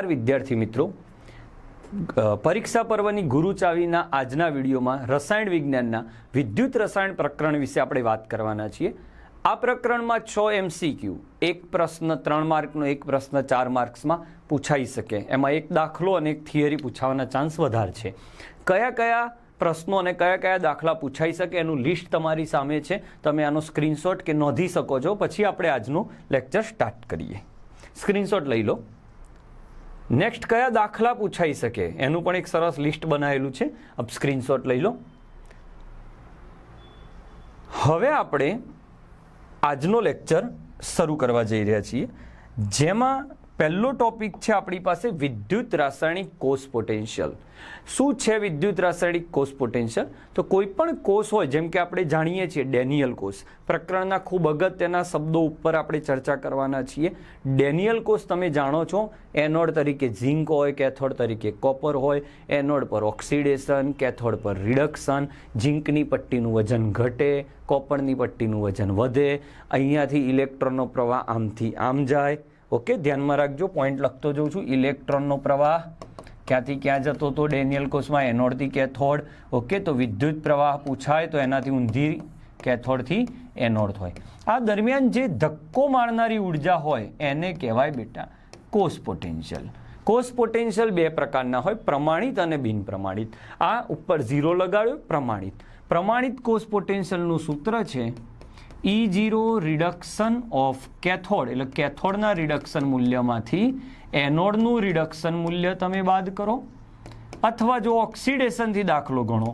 નમસ્કાર વિદ્યાર્થી મિત્રો. પરીક્ષા પર્વની ગુરુચાવીના આજના વિડીયોમાં રસાયણ વિજ્ઞાનના વિદ્યુત રસાયણ પ્રકરણ વિશે આપણે વાત કરવાના છીએ. આ પ્રકરણમાં છ એમસીક્યુ એક પ્રશ્ન ત્રણ માર્કનો, એક પ્રશ્ન ચાર માર્ક્સમાં પૂછાઈ શકે. એમાં એક દાખલો અને એક થિયરી પૂછાવાના ચાન્સ વધારે છે. કયા કયા પ્રશ્નો અને કયા કયા દાખલા પૂછાઈ શકે એનું લિસ્ટ તમારી સામે છે. તમે આનો સ્ક્રીનશોટ કે નોંધી શકો છો. પછી આપણે આજનું લેક્ચર સ્ટાર્ટ કરીએ. સ્ક્રીનશોટ લઈ લો. નેક્સ્ટ કયા દાખલા પૂછાઈ શકે? એનું પણ એક સરસ લિસ્ટ બનાવેલું છે. અબ સ્ક્રીનશોટ લઈ લો. હવે આપણે આજનો લેક્ચર શરૂ કરવા જઈ રહ્યા છીએ. જેમાં પહેલો ટોપિક છે આપણી પાસે વિદ્યુત રાસાયણિક કોષ પોટેન્શિયલ. શું છે વિદ્યુત રાસાયણિક કોષ પોટેન્શિયલ? તો કોઈ પણ કોષ હોય, જેમ કે આપણે જાણીએ છીએ ડેનિયલ કોષ, પ્રકરણના ખૂબ અગત્યના શબ્દો ઉપર આપણે ચર્ચા કરવાના છીએ. ડેનિયલ કોષ તમે જાણો છો, એનોડ તરીકે ઝિંક હોય, કેથોડ તરીકે કોપર હોય, એનોડ પર ઓક્સિડેશન, કેથોડ પર રિડક્શન, ઝિંકની પટ્ટીનું વજન ઘટે, કોપરની પટ્ટીનું વજન વધે, અહીંયાથી ઇલેક્ટ્રોનનો પ્રવાહ આમથી આમ જાય ઓકે, ધ્યાનમાં રાખજો પોઈન્ટ લખતો જઉં છું. ઇલેક્ટ્રોનનો પ્રવાહ ક્યાંથી ક્યાં જતો હતો? ડેનિયલ કોષમાં એનોડથી કેથોડ. ઓકે, તો વિદ્યુત પ્રવાહ પૂછાય તો એનાથી ઊંધી કેથોડથી એનોડ હોય. આ દરમિયાન જે ધક્કો મારનારી ઊર્જા હોય, એને કહેવાય બેટા કોષ પોટેન્શિયલ. કોષ પોટેન્શિયલ બે પ્રકારના હોય, પ્રમાણિત અને બિનપ્રમાણિત. આ ઉપર ઝીરો લગાડ્યો, પ્રમાણિત. પ્રમાણિત કોષ પોટેન્શિયલનું સૂત્ર છે E zero reduction of cathode એટલે કેથોડના રિડક્શન મૂલ્યમાંથી એનોડનું રિડક્શન મૂલ્ય તમે બાદ કરો. અથવા જો ઓક્સિડેશનથી દાખલો ગણો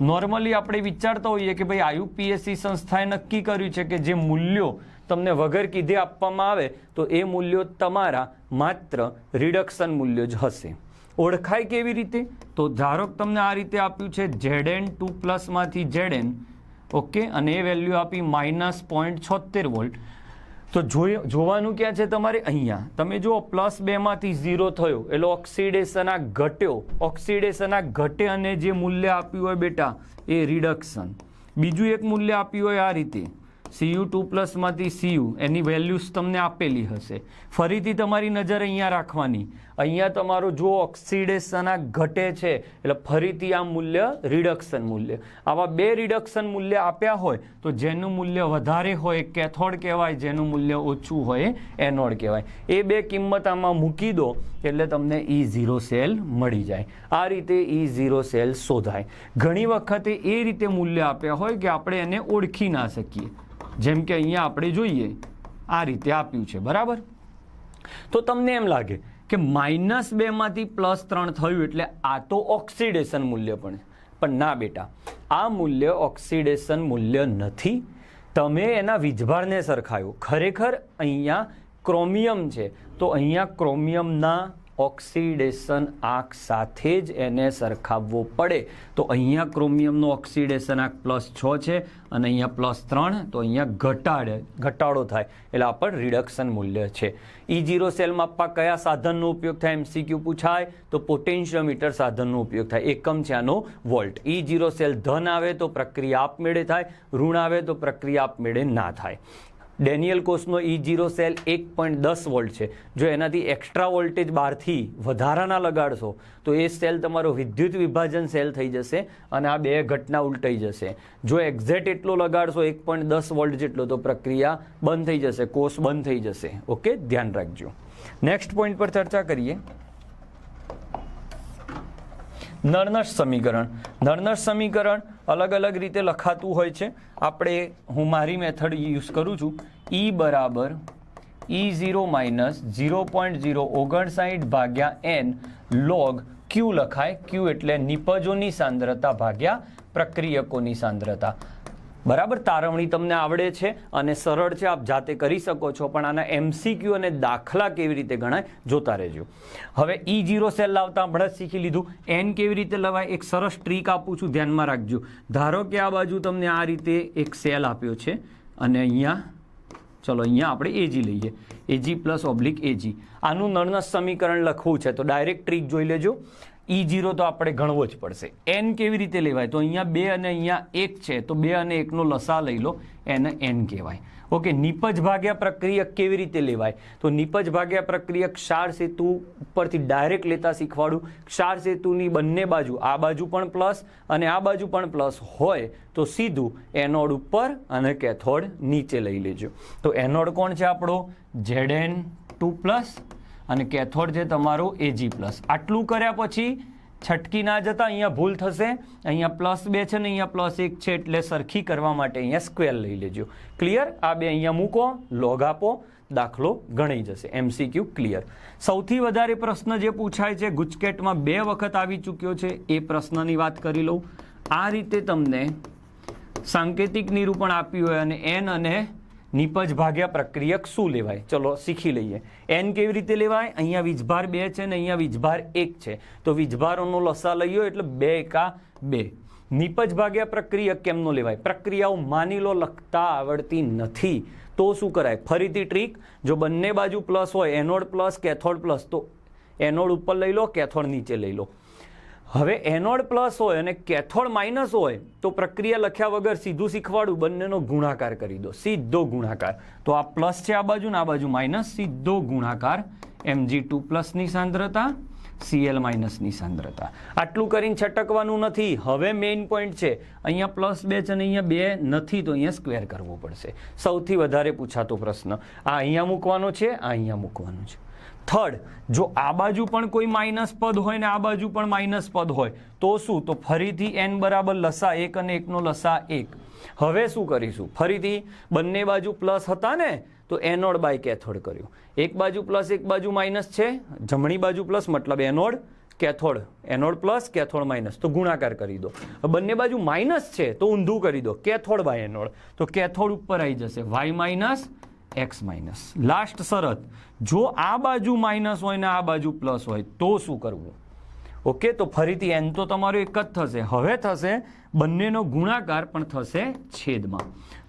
નોર્મલી આપણે વિચારતા હોઈએ કે ભાઈ આયુપીએસસી સંસ્થાએ નક્કી કર્યું છે કે જે મૂલ્યો તમને વગર કીધે આપવામાં આવે, તો એ મૂલ્યો તમારા માત્ર રિડક્શન મૂલ્યો જ હશે. ઓળખાય કેવી રીતે? તો ધારો તમને આ રીતે આપ્યું છે ઝેડ ટુ પ્લસમાંથી ઝેડ ઓકે અને એ વેલ્યુ આપી માઇનસ પોઈન્ટ છોતેર વોલ્ટ તો જોવાનું ક્યાં છે તમારે? અહીંયા. તમે જુઓ પ્લસ બેમાંથી ઝીરો થયો. એટલે ઓક્સિડેશન આ ઘટ્યો. ઓક્સિડેશન આ ઘટે અને જે મૂલ્ય આપ્યું હોય બેટા, એ રિડક્શન બીજું એક મૂલ્ય આપ્યું હોય આ રીતે. સીયુ ટુ પ્લસમાંથી સીયુ એની વેલ્યુઝ તમને આપેલી હશે. ફરીથી તમારી નજર અહીંયા રાખવાની. અહીંયા તમારું જો ઓક્સિડેશન આ ઘટે છે, એટલે ફરીથી આ મૂલ્ય રિડક્શન મૂલ્ય. આવા બે રિડક્શન મૂલ્ય આપ્યા હોય, તો જેનું મૂલ્ય વધારે હોય કેથોડ કહેવાય, જેનું મૂલ્ય ઓછું હોય એનોડ કહેવાય. એ બે કિંમત આમાં મૂકી દો, એટલે તમને ઈ ઝીરો સેલ મળી જાય. આ રીતે ઈ ઝીરો સેલ શોધાય. ઘણી વખતે એ રીતે મૂલ્ય આપ્યા હોય કે આપણે એને ઓળખી ના શકીએ. જેમ કે અહીંયા આપણે જોઈએ, આ રીતે આપ્યું છે, બરાબર? તો તમને એમ લાગે કે માઇનસ બેમાંથી પ્લસ ત્રણ થયું એટલે આ તો ઓક્સિડેશન મૂલ્ય પણ પણ ના બેટા, આ મૂલ્ય ઓક્સિડેશન મૂલ્ય નથી. તમે એના વીજભારને સરખાયો. ખરેખર અહીંયા ક્રોમિયમ છે. તો અહીંયા ક્રોમિયમના ઓક્સિડેશન આંક સાથે જ એને સરખાવવો પડે. તો અહીંયા ક્રોમિયમનો ઓક્સિડેશન આંક પ્લસ છ છે અને અહીંયા પ્લસ ત્રણ, તો અહીંયા ઘટાડે, ઘટાડો થાય. એટલે આ પણ રિડક્શન મૂલ્ય છે. ઈ જીરો સેલ માપવા કયા સાધનનો ઉપયોગ થાય? એમસીક્યુ પૂછાય. તો પોટેન્શિયોમીટર સાધનનો ઉપયોગ થાય. એકમ છે આનો વોલ્ટ. ઈ જીરો સેલ ધન આવે તો પ્રક્રિયા આપમેળે થાય. ઋણ આવે તો પ્રક્રિયા આપમેળે ના થાય. ડેનિયલ કોસનો ઈ જીરો સેલ એક પોઈન્ટ દસ વોલ્ટ છે. જો એનાથી એક્સ્ટ્રા વોલ્ટેજ બહારથી વધારાના લગાડશો, તો એ સેલ તમારો વિદ્યુત વિભાજન સેલ થઈ જશે અને આ બે ઘટના ઉલટાઈ જશે. જો એક્ઝેક્ટ એટલો લગાડશો, એક પોઈન્ટ દસ વોલ્ટ જેટલો, તો પ્રક્રિયા બંધ થઈ જશે, કોષ બંધ થઈ જશે. ઓકે? ધ્યાન રાખજો. નેક્સ્ટ પોઈન્ટ પર ચર્ચા કરીએ. નળનશ સમીકરણ. નરનશ સમીકરણ અલગ અલગ રીતે લખાતું હોય છે. આપણે હું મારી મેથડ યુઝ કરું છું. ઈ બરાબર E zero minus zero point zero ઓગણસાઠ ભાગ્યા એન લોગ ક્યુ લખાય. ક્યુ એટલે નિપજોની સાંદ્રતા ભાગ્યા પ્રક્રિયકોની સાંદ્રતા. બરાબર? તારવણી તમને આવડે છે અને સરળ છે, આપ જાતે કરી શકો છો, પણ આના એમસીક્યુ અને દાખલા કેવી રીતે ગણાય જોતા રહેજો. હવે ઈ જીરો સેલ લાવતા હમણાં શીખી લીધું. એન કેવી રીતે લવાય? એક સરસ ટ્રીક આપું છું, ધ્યાનમાં રાખજો. ધારો કે આ બાજુ તમને આ રીતે એક સેલ આપ્યો છે, અને અહીંયા, ચલો અહીંયા આપણે એજી લઈએ. એજી પ્લસ ઓબ્લિક એજી આનું નર્નસ સમીકરણ લખવું છે, તો ડાયરેક્ટ ટ્રીક જોઈ લેજો. ઈ જીરો તો આપણે ગણવો જ પડશે. એન કેવી રીતે લેવાય? તો અહીંયા બે અને અહીંયા એક છે, તો બે અને એકનો લસા લઈ લો, એને એન કહેવાય. ઓકે, નિપજ ભાગ્યા પ્રક્રિયક કેવી રીતે લેવાય? તો નિપજ ભાગ્યા પ્રક્રિયક ક્ષાર સેતુ ઉપરથી ડાયરેક્ટ લેતા શીખવાડું. ક્ષાર સેતુની બંને બાજુ, આ બાજુ પણ પ્લસ અને આ બાજુ પણ પ્લસ હોય, તો સીધું એનોડ ઉપર અને કેથોડ નીચે લઈ લેજો. તો એનોડ કોણ છે આપણો? ઝેડ ટુ પ્લસ અને કેથોડ છે તમારો એજી પ્લસ આટલું કર્યા પછી છટકી ના જતા અહીંયા ભૂલ થશે. અહીંયા પ્લસ બે છે ને અહીંયા પ્લસ એક છે એટલે સરખી કરવા માટે અહીંયા સ્ક્વેર લઈ લેજો. ક્લિયર આ બે અહીંયા મૂકો લોગ આપો, દાખલો ગણાઈ જશે. એમસીક્યુ ક્લિયર સૌથી વધારે પ્રશ્ન જે પૂછાય છે, ગુજકેટમાં બે વખત આવી ચૂક્યો છે, એ પ્રશ્નની વાત કરી લઉં. આ રીતે તમને સાંકેતિક નિરૂપણ આપ્યું હોય અને એન અને નિપજ ભાગ્યા પ્રક્રિયક શું લેવાય? ચલો શીખી લઈએ. એન કેવી રીતે લેવાય? અહીંયા વીજભાર બે છે ને અહીંયા વીજભાર એક છે. તો વીજભારોનો લસા લઈયો એટલે બે એકા બે. નિપજ ભાગ્યા પ્રક્રિયક કેમનો લેવાય? પ્રક્રિયાઓ માની લો લખતા આવડતી નથી. તો શું કરાય? ફરીથી ટ્રીક જો બંને બાજુ પ્લસ હોય, એનોડ પ્લસ કેથોડ પ્લસ તો એનોડ ઉપર લઈ લો, કેથોડ નીચે લઈ લો. હવે એનોડ પ્લસ હોય અને કેથોડ માઇનસ હોય, તો પ્રક્રિયા લખ્યા વગર સીધું શીખવાડું, બંનેનો ગુણાકાર કરી દો. સીધો ગુણાકાર. તો આ પ્લસ છે આ બાજુ ને આ બાજુ માઇનસ, સીધો ગુણાકાર એમજી ટુ પ્લસની સાંદ્રતા, સીએલ માઇનસની સાંદ્રતા. આટલું કરીને છટકવાનું નથી. હવે મેઇન પોઈન્ટ છે. અહીંયા પ્લસ બે છે અને અહીંયા બે નથી, તો અહીંયા સ્ક્વેર કરવો પડશે. સૌથી વધારે પૂછાતો પ્રશ્ન. આ અહીંયા મૂકવાનો છે, આ અહીંયા મૂકવાનો છે. થર્ડ જો આ બાજુ પણ કોઈ માઇનસ પદ હોય ને આ બાજુ પણ માઇનસ પદ હોય, તો શું? તો ફરીથી એન બરાબર લસા એક અને એકનો લસા એક. હવે શું કરીશું? ફરીથી બંને બાજુ પ્લસ હતા ને, તો એનોડ બાય કેથોડ કર્યું. એક બાજુ પ્લસ એક બાજુ માઇનસ છે, જમણી બાજુ પ્લસ મતલબ anode, cathode. Anode plus cathode minus. તો ગુણાકાર કરી દો. બંને બાજુ માઇનસ છે, તો ઊંધું કરી દો. Cathode by anode. તો કેથોડ ઉપર આવી જશે. Y minus X minus. Last શરત, જો આ બાજુ માઇનસ હોય ને આ બાજુ પ્લસ હોય, તો શું કરવું? ઓકે, તો ફરીથી એન તો તમારું એક જ થશે. હવે થશે બંનેનો ગુણાકાર પણ થશે છેદમાં.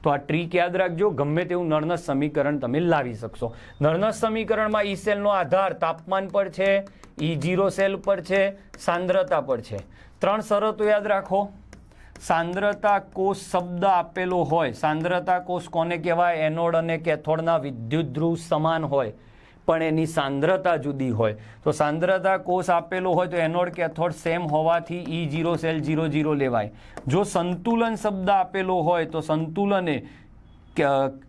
તો આ ટ્રીક યાદ રાખજો, ગમે તેવું નર્નસ સમીકરણ તમે લાવી શકશો. નર્નસ સમીકરણમાં ઈ સેલનો આધાર તાપમાન પર છે ઈ જીરો સેલ પર છે, સાંદ્રતા પર છે. ત્રણ શરતો યાદ રાખો. સાંદ્રતા કોષ શબ્દ આપેલો હોય, સાંદ્રતા કોષ કોને કહેવાય? એનોડ અને કેથોડના વિદ્યુત ધ્રુવ સમાન હોય, પણ એની સાંદ્રતા જુદી હોય. તો સાંદ્રતા કોષ આપેલો હોય તો એનોડ, કેથોડ સેમ હોવાથી E zero cell zero zero લેવાય. જો સંતુલન શબ્દ આપેલો હોય તો સંતુલને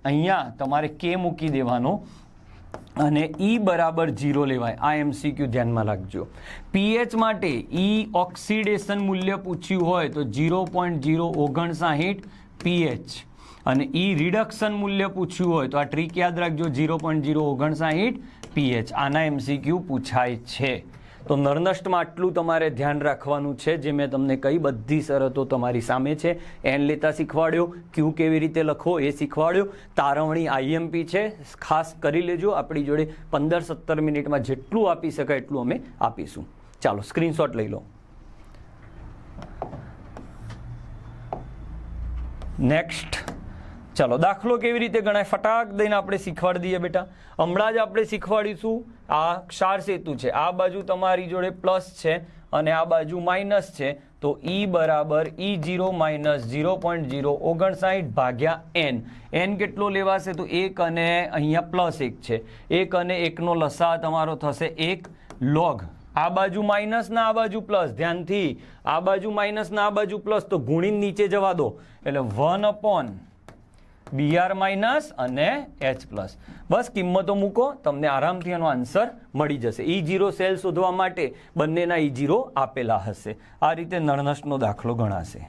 અહીંયા તમારે કે મૂકી દેવાનો. અને ઈ બરાબર જીરો લેવાય. આ એમસીક્યુ ધ્યાનમાં રાખજો. પીએચ માટે ઈ ઓક્સિડેશન મૂલ્ય પૂછ્યું હોય તો જીરો પોઈન્ટ જીરો ઓગણસાહીઠ પીએચ અને ઈ રિડક્શન મૂલ્ય પૂછ્યું હોય તો આ ટ્રીક યાદ રાખજો જીરો પોઈન્ટ જીરો ઓગણસાહીઠ પીએચ આના એમસીક્યુ પૂછાય છે. તો નરનષ્ટમાં આટલું તમારે ધ્યાન રાખવાનું છે, જે મેં તમને કઈ બધી શરતો તમારી સામે છે. એન લેતા શીખવાડ્યો, ક્યુ કેવી રીતે લખવો એ શીખવાડ્યો. તારવણી આઈએમપી છે, ખાસ કરી લેજો. આપણી જોડે પંદર સત્તર મિનિટમાં જેટલું આપી શકાય એટલું અમે આપીશું. ચાલો, સ્ક્રીનશોટ લઈ લો. નેક્સ્ટ ચાલો, દાખલો કેવી રીતે ગણાય? ફટાક દઈને આપણે શીખવાડી દઈએ બેટા. હમણાં જ આપણે શીખવાડીશું. આ ક્ષાર સેતુ છે. આ બાજુ તમારી જોડે પ્લસ છે અને આ બાજુ માઇનસ છે. તો ઈ બરાબર E zero minus zero point zero ઓગણસાઠ ભાગ્યા એન એન કેટલો લેવાશે? તો એક અને અહીંયા પ્લસ એક છે. એક અને એકનો લસા તમારો થશે એક લોગ આ બાજુ માઇનસ ના આ બાજુ પ્લસ? ધ્યાનથી. આ બાજુ માઇનસ ના આ બાજુ પ્લસ તો ગુણીને નીચે જવા દો. એટલે વન અપોન બીઆર માઇનસ અને એચ પ્લસ બસ કિંમતો મૂકો, તમને આરામથી એનો આન્સર મળી જશે. ઈ જીરો સેલ શોધવા માટે બંનેના ઈ જીરો આપેલા હશે. આ રીતે નળનશનો દાખલો ગણાશે.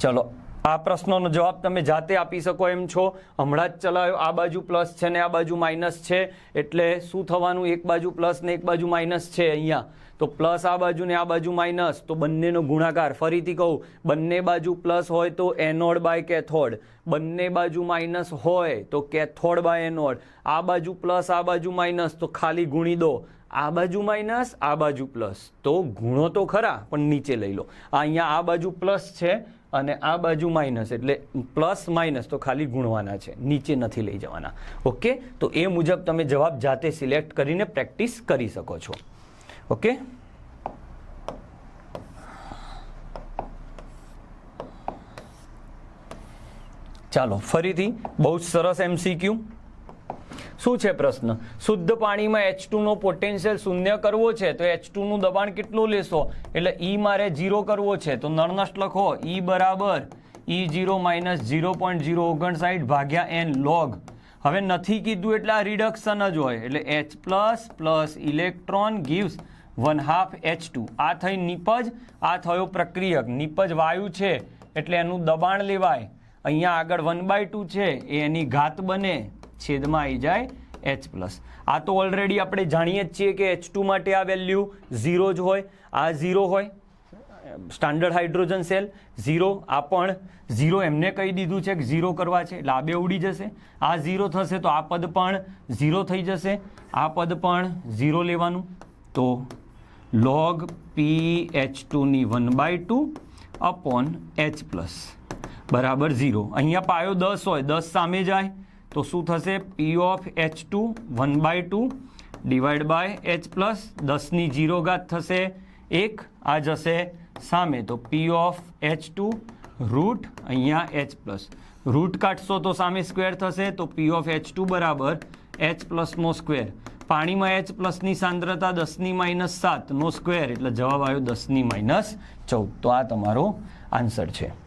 ચલો, આ પ્રશ્નોનો જવાબ તમે જાતે આપી શકો એમ છો. હમણાં જ ચલાવ્યો. આ બાજુ પ્લસ છે ને આ બાજુ માઇનસ છે. એટલે શું થવાનું? એક બાજુ પ્લસ ને એક બાજુ માઇનસ છે અહીંયા. તો પ્લસ આ બાજુ ને આ બાજુ માઇનસ, તો બંનેનો ગુણાકાર. ફરીથી કહું, બંને બાજુ પ્લસ હોય તો એનોડ બાય કેથોડ. બંને બાજુ માઇનસ હોય તો કેથોડ બાય એનોડ. આ બાજુ પ્લસ, આ બાજુ માઇનસ, તો ખાલી ગુણી દો. આ બાજુ માઇનસ, આ બાજુ પ્લસ. તો ગુણો તો ખરા, પણ નીચે લઈ લો. આ અહીંયા આ બાજુ પ્લસ છે અને આ બાજુ માઇનસ, એટલે પ્લસ માઇનસ તો ખાલી ગુણવાના છે. નીચે નથી લઈ જવાના. ઓકે? તો એ મુજબ તમે જવાબ જાતે સિલેક્ટ કરીને પ્રેક્ટિસ કરી શકો છો. ઓકે? ચાલો, ફરીથી બહુ જ સરસ એમસીક્યુ શું છે પ્રશ્ન? શુદ્ધ પાણીમાં એચ નો પોટેન્શિયલ શૂન્ય કરવો છે, તો એચનું દબાણ કેટલું લેશો? એટલે ઈ મારે ઝીરો કરવો છે, તો નરનસ્ટ લખો ઈ બરાબર E zero minus zero point zero ઓગણસાઠ ભાગ્યા એન લોગ હવે નથી કીધું એટલે આ રિડક્શન જ હોય, એટલે H plus plus electron gives one half H two. આ થઈ નિપજ, આ થયો પ્રક્રિયક. નિપજ વાયુ છે એટલે એનું દબાણ લેવાય. અહીંયા આગળ વન બાય ટુ છે, એ એની ઘાત બને, છેદમાં આવી જાય એચ પ્લસ. આ તો ઓલરેડી આપણે જાણીએ જ છીએ કે એચ ટુ માટે આ વેલ્યુ ઝીરો જ હોય. આ ઝીરો હોય, સ્ટાન્ડર્ડ હાઇડ્રોજન સેલ, ઝીરો, આ પણ ઝીરો. એમને કહી દીધું છે કે ઝીરો કરવા છે, એટલે આ બે ઉડી જશે. આ ઝીરો થશે તો આ પદ પણ ઝીરો થઈ જશે. આ પદ પણ ઝીરો લેવાનું. તો log P H ટુની one by two upon H plus બરાબર ઝીરો અહીંયા પાયો દસ હોય, દસ સામે જાય, તો શું થશે? P of H two one by two divide by H plus દસની જીરો ઘાત થશે એક, આ જશે સામે. તો P of H two root અહીંયા એચ પ્લસ રૂટ કાઢશો તો સામે સ્ક્વેર થશે, તો પી ઓફ એચ ટુ બરાબર એચ પ્લસનો સ્ક્વેર પાણીમાં એચ પ્લસની સાંદ્રતા દસની માઇનસ સાતનો સ્ક્વેર. એટલે જવાબ આવ્યો દસની માઇનસ ચૌદ. તો આ તમારો આન્સર છે.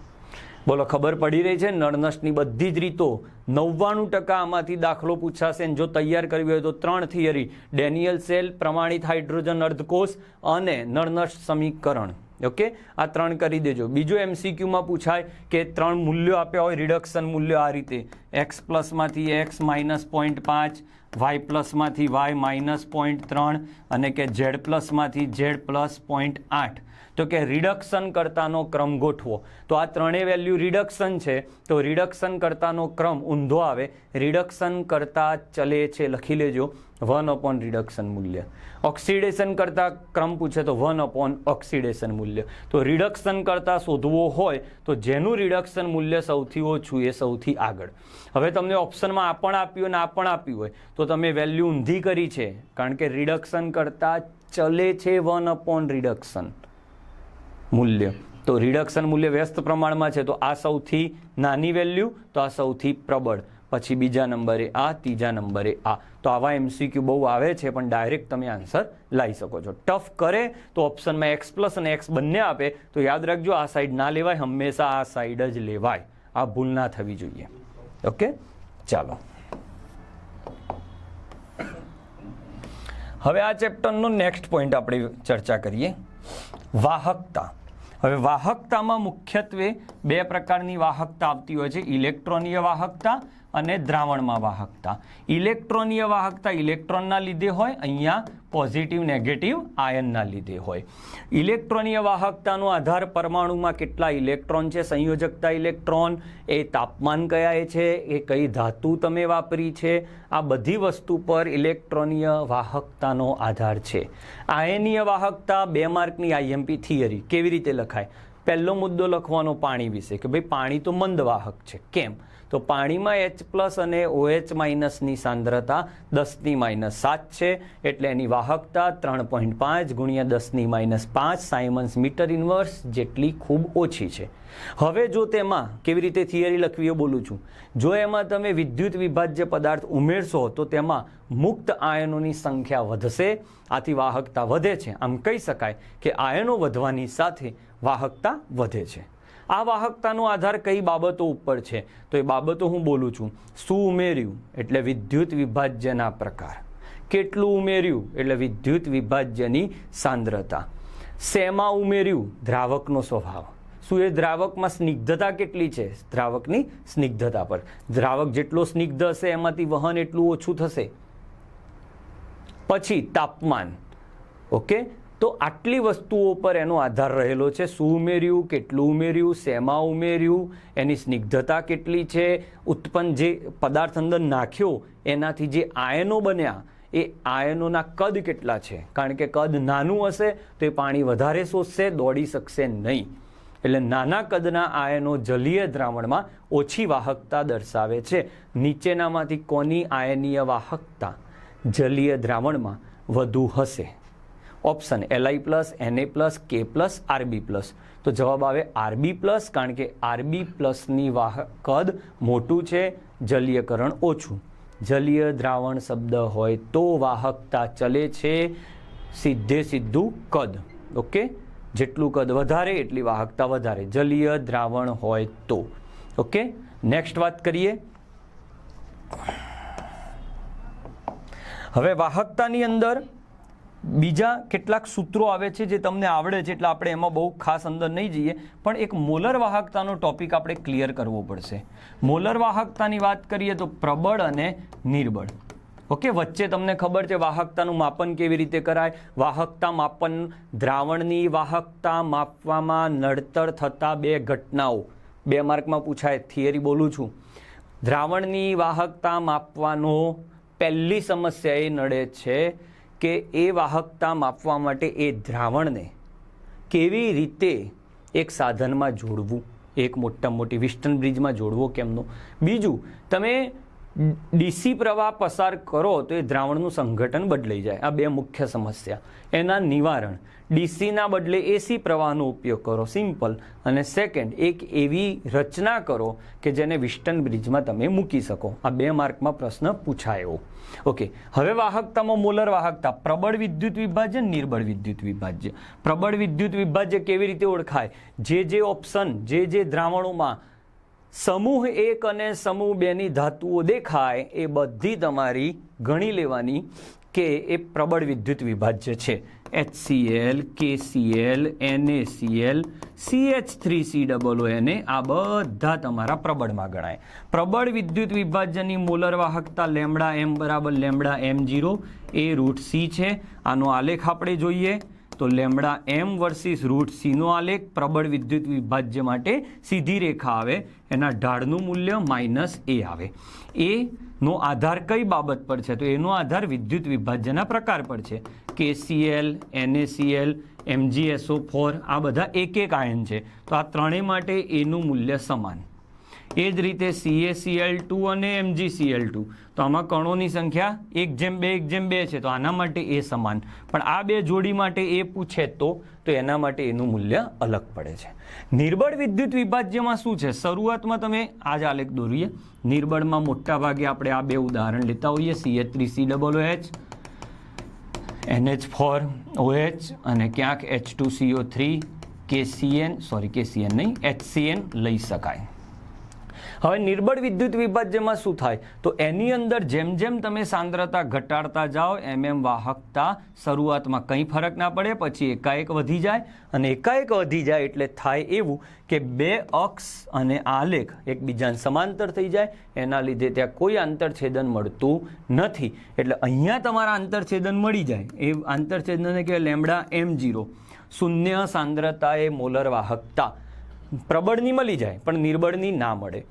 બોલો, ખબર પડી રહી છે? નળનષ્ટની બધી જ રીતો નવ્વાણું ટકા આમાંથી દાખલો પૂછાશે અને જો તૈયાર કરવી હોય તો ત્રણ થિયરી. ડેનિયલ સેલ, પ્રમાણિત હાઇડ્રોજન અર્ધકોષ અને નળનષ્ટ સમીકરણ. ઓકે? આ ત્રણ કરી દેજો. બીજો એમસીક્યુમાં પૂછાય કે ત્રણ મૂલ્યો આપ્યા હોય, રિડક્શન મૂલ્યો આ રીતે. એક્સ પ્લસમાંથી એક્સ, માઇનસ પોઈન્ટ પાંચ, વાય પ્લસમાંથી વાય, માઇનસ પોઈન્ટ ત્રણ અને કે ઝેડ પ્લસમાંથી ઝેડ પ્લસ પોઈન્ટ આઠ. તો કે રિડક્શન કરતાનો ક્રમ ગોઠવો. તો આ ત્રણેય વેલ્યુ રિડક્શન છે, તો રિડક્શન કરતાનો ક્રમ ઊંધો આવે. રિડક્શન કરતા ચલે છે, લખી લેજો. વન અપોન રિડક્શન મૂલ્ય. ઓક્સિડેશન કરતા ક્રમ પૂછે તો વન અપોન ઓક્સિડેશન મૂલ્ય. તો રિડક્શન કરતા શોધવો હોય, તો જેનું રિડક્શન મૂલ્ય સૌથી ઓછું એ સૌથી આગળ. હવે તમને ઓપ્શનમાં આ પણ આપ્યું અને આ પણ આપ્યું હોય, તો તમે વેલ્યુ ઊંધી કરી છે. કારણ કે રિડક્શન કરતા ચલે છે વન અપોન રિડક્શન મૂલ્ય. તો રિડક્શન મૂલ્ય વ્યસ્ત પ્રમાણમાં છે, તો આ સૌથી નાની વેલ્યુ તો આ સૌથી પ્રબળ. પછી બીજા નંબરે આ, ત્રીજા નંબરે આ. તો આવા એમસીક્યુ બહુ આવે છે, પણ ડાયરેક્ટ તમે આન્સર લાવી શકો છો. ટફ કરે તો ઓપ્શનમાં એક્સ પ્લસ અને એક્સ બંને આપે, તો યાદ રાખજો આ સાઈડ ના લેવાય, હંમેશા આ સાઈડ જ લેવાય. આ ભૂલ ના થવી જોઈએ. ઓકે ચાલો. હવે આ ચેપ્ટરનો નેક્સ્ટ પોઈન્ટ આપણે ચર્ચા કરીએ. વાહકતા. હવે વાહકતામાં મુખ્યત્વે બે પ્રકારની વાહકતા આવતી હોય છે. ઇલેક્ટ્રોનીય વાહકતા અને દ્રાવણમાં વાહકતા. ઇલેક્ટ્રોનીય વાહકતા ઇલેક્ટ્રોનના લીધે હોય, અહીંયા પોઝિટિવ, નેગેટિવ, આયનના લીધે હોય. ઇલેક્ટ્રોનીય વાહકતાનો આધાર પરમાણુમાં કેટલા ઇલેક્ટ્રોન છે? સંયોજકતા ઇલેક્ટ્રોન, એ તાપમાન કયા છે? એ કઈ ધાતુ તમે વાપરી છે? આ બધી વસ્તુ પર ઇલેક્ટ્રોનીય વાહકતાનો આધાર છે. આયનીય વાહકતા બે માર્કની આઈએમપી થિયરી. કેવી રીતે લખાય? પહેલો મુદ્દો લખવાનો પાણી વિશે કે ભાઈ પાણી તો મંદ વાહક છે. કેમ? તો પાણીમાં એચ પ્લસ અને ઓએચ માઇનસની સાંદ્રતા દસની માઇનસ સાત છે, એટલે એની વાહકતા ત્રણ પોઈન્ટ પાંચ ગુણ્યા દસની માઇનસ પાંચ સાયમન્સ મીટર ઇન્વર્સ જેટલી ખૂબ ઓછી છે. હવે જો તેમાં કેવી રીતે થિયરી લખવી એ બોલું છું. જો એમાં તમે વિદ્યુત વિભાજ્ય પદાર્થ ઉમેરશો, તો તેમાં મુક્ત આયનોની સંખ્યા વધશે, આથી વાહકતા વધે છે. આમ કહી શકાય કે આયનો વધવાની સાથે વાહકતા વધે છે. આ વાહકતાનો આધાર કઈ બાબતો ઉપર છે? તો એ બાબતો હું બોલું છું. શું ઉમેર્યું? એટલે વિદ્યુત વિભાજ્યના પ્રકાર. કેટલું ઉમેર્યું? એટલે વિદ્યુત વિભાજ્યની સાંદ્રતા. શેમાં ઉમેર્યું? દ્રાવકનો સ્વભાવ. શું એ દ્રાવકમાં સ્નિગ્ધતા કેટલી છે? દ્રાવકની સ્નિગ્ધતા પર. દ્રાવક જેટલો સ્નિગ્ધ હશે, એમાંથી વહન એટલું ઓછું થશે. પછી તાપમાન. ઓકે? તો આટલી વસ્તુઓ પર એનો આધાર રહેલો છે. શું ઉમેર્યું, કેટલું ઉમેર્યું, શેમાં ઉમેર્યું, એની સ્નિગ્ધતા કેટલી છે, ઉત્પન્ન જે પદાર્થ અંદર નાખ્યો, એનાથી જે આયનો બન્યા, એ આયનોના કદ કેટલા છે? કારણ કે કદ નાનું હશે, તો એ પાણી વધારે શોષશે, દોડી શકશે નહીં. એટલે નાના કદના આયનો જલીય દ્રાવણમાં ઓછી વાહકતા દર્શાવે છે. નીચેનામાંથી કોની આયનીય વાહકતા જલીય દ્રાવણમાં વધુ હશે? Option Li plus Na plus K plus Rb plus તો જવાબ આવે આરબી પ્લસ કારણ કે આરબી પ્લસની વાહ કદ મોટું છે, જલીયકરણ ઓછું. જલીય દ્રાવણ શબ્દ હોય તો વાહકતા ચલે છે, સીધે સીધું કદ. ઓકે? જેટલું કદ વધારે, એટલી વાહકતા વધારે. જલીય દ્રાવણ હોય તો. ઓકે? નેક્સ્ટ વાત કરીએ. હવે વાહકતાની અંદર બીજા કેટલાક સૂત્રો આવે છે જે તમને આવડે છે, એટલે આપણે એમાં બહુ ખાસ અંદર નહીં જઈએ. પણ એક મોલર વાહકતાનો ટોપિક આપણે ક્લિયર કરવો પડશે. મોલર વાહકતાની વાત કરીએ તો પ્રબળ અને નિર્બળ. ઓકે, વચ્ચે તમને ખબર છે વાહકતાનું માપન કેવી રીતે કરાય? વાહકતા માપન, દ્રાવણની વાહકતા માપવામાં નડતર થતા બે ઘટનાઓ. બે માર્કમાં પૂછાય થિયરી બોલું છું. દ્રાવણની વાહકતા માપવાનો પહેલી સમસ્યા એ નડે છે કે એ વાહકતા માપવા માટે એ દ્રાવણને કેવી રીતે એક સાધનમાં જોડવું, એક મોટા મોટી વિસ્ટન બ્રિજમાં જોડવો કેમનો? બીજું, તમે ડીસી પ્રવાહ પસાર કરો તો એ દ્રાવણનું સંગઠન બદલાઈ જાય. આ બે મુખ્ય સમસ્યા. એના નિવારણ. ડીસીના બદલે એસી પ્રવાહનો ઉપયોગ કરો. સિમ્પલ. અને સેકન્ડ, એક એવી રચના કરો કે જેને વિસ્ટન બ્રિજમાં તમે મૂકી શકો. આ બે માર્કમાં પ્રશ્ન પૂછાયો. ઓકે. હવે વાહકતામાં મોલર વાહકતા. પ્રબળ વિદ્યુત વિભાજ્ય નિર્બળ વિદ્યુત વિભાજ્ય. પ્રબળ વિદ્યુત વિભાજ્ય કેવી રીતે ઓળખાય? જે જે ઓપ્શન, જે જે દ્રાવણોમાં સમૂહ એક અને સમૂહ બેની ધાતુઓ દેખાય એ બધી તમારી ગણી લેવાની કે એ પ્રબળ વિદ્યુત વિભાજ્ય છે. HCl KCl NaCl H three C double એને આ બધા તમારા પ્રબળમાં ગણાય. પ્રબળ વિદ્યુત વિભાજ્યની મોલર વાહકતા લેમડા એમ બરાબર lambda M zero A root C છે. આનો આલેખ આપણે જોઈએ. તો લેમડા એમ વર્સિસ રૂટ સીનો આલેખ પ્રબળ વિદ્યુત વિભાજ્ય માટે સીધી રેખા આવે, એના ઢાળનું મૂલ્ય માઇનસ એ આવે. એનો આધાર કઈ બાબત પર છે? તો એનો આધાર વિદ્યુત વિભાજ્યના પ્રકાર પર છે. કેસીએલ, એનએસીએલ, એમજીએસઓ ફોર આ બધા એક એક આયન છે. તો આ ત્રણેય માટે એનું મૂલ્ય સમાન. એ જ રીતે સીએસીએલ ટુ અને એમજીસીએલ ટુ તો આમાં કણોની સંખ્યા એક જેમ બે, એક જેમ બે છે, તો આના માટે એ સમાન. પણ આ બે જોડી માટે એ પૂછે તો તો એના માટે એનું મૂલ્ય અલગ પડે છે. નિર્બળ વિદ્યુત વિભાજ્યમાં શું છે? શરૂઆતમાં તમે આ જ આલેખ દોરીએ. નિર્બળમાં મોટા ભાગે આપણે આ બે ઉદાહરણ લેતા હોઈએ. CA three C double H NH four OH અને ક્યાંક H two CO three KCN sorry KCN નહીં એચસીએન લઈ શકાય. હવે નિર્બળ વિદ્યુત વિભાજ્યમાં શું થાય? તો એની અંદર જેમ જેમ તમે સાંદ્રતા ઘટાડતા જાઓ, એમ એમ વાહકતા શરૂઆતમાં કંઈ ફરક ના પડે, પછી એકાએક વધી જાય અને એકાએક વધી જાય એટલે થાય એવું કે બે અક્ષ અને આલેખ એકબીજાને સમાંતર થઈ જાય. એના લીધે ત્યાં કોઈ આંતરછેદન મળતું નથી. એટલે અહીંયા તમારા આંતરછેદન મળી જાય. એ આંતરછેદનને કહેવાય લેમડા એમ જીરો. શૂન્ય સાંદ્રતા એ મોલર વાહકતા. પ્રબળની મળી જાય, પણ નિર્બળની ના મળે.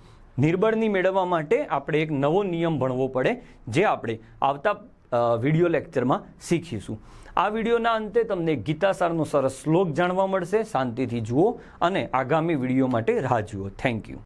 નિર્બળની મેળવવા માટે આપણે એક નવો નિયમ ભણવો પડે, જે આપણે આવતા વીડિયો લેક્ચરમાં શીખીશું. આ વિડીયોના અંતે તમને ગીતાસારનો સરસ શ્લોક જાણવા મળશે. શાંતિથી જુઓ અને આગામી વીડિયો માટે રાહ જુઓ. Thank you